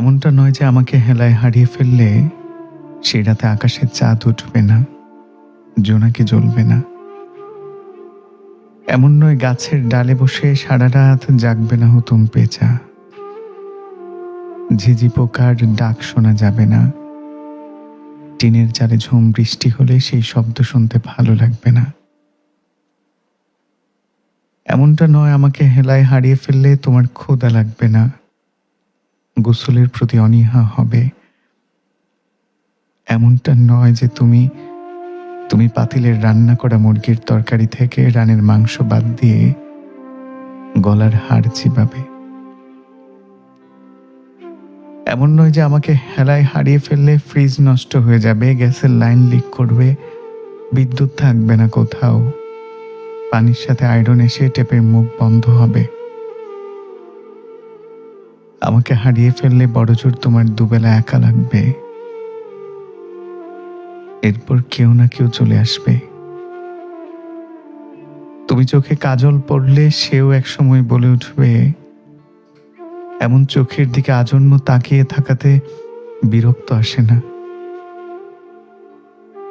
এমনটা নয় যে আমাকে হেলায় হারিয়ে ফেললে সেই রাতে আকাশে চাঁদ উঠবে না, জোনাকি জ্বলবে না। এমন নয় গাছের ডালে বসে সারা রাত জাগবে না হুতুম পেঁচা। ঝিঝি পোকার ডাক শোনা যাবে না। টিনের চালে ঝুম বৃষ্টি হলে সেই শব্দ শুনতে ভালো লাগবে না। এমনটা নয় আমাকে হেলায় হারিয়ে ফেললে তোমার ক্ষুধা লাগবে না। গোসলের প্রতি অনীহা হবে। এমনটা নয় যে তুমি তুমি পাতিলের রান্না করা মুরগির তরকারি থেকে রানের মাংস বাদ দিয়ে গলার হাড় চিবাবে। এমন নয় যে আমাকে হেলায় হারিয়ে ফেললে ফ্রিজ নষ্ট হয়ে যাবে, গ্যাসের লাইন লিক করবে, বিদ্যুৎ থাকবে না কোথাও, পানির সাথে আয়রন এসে টেপের মুখ বন্ধ হবে। আমাকে হারিয়ে ফেললে বড়জোর তোমার দুবেলা একা লাগবে। এরপর কেউ না কেউ চলে আসবে। তুমি চোখে কাজল পড়লে সেও একসময় বলে উঠবে, এমন চোখের দিকে আজন্ম তাকিয়ে থাকাতে বিরক্ত আসে না।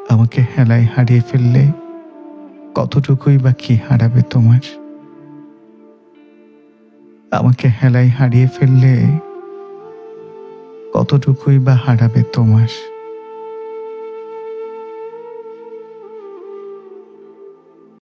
আমাকে হেলায় হারিয়ে ফেললে কতটুকুই বা কি হারাবে তোমার? আমাকে হেলায় হারিয়ে ফেললে কতটুকুই বা হারাবে তোমার?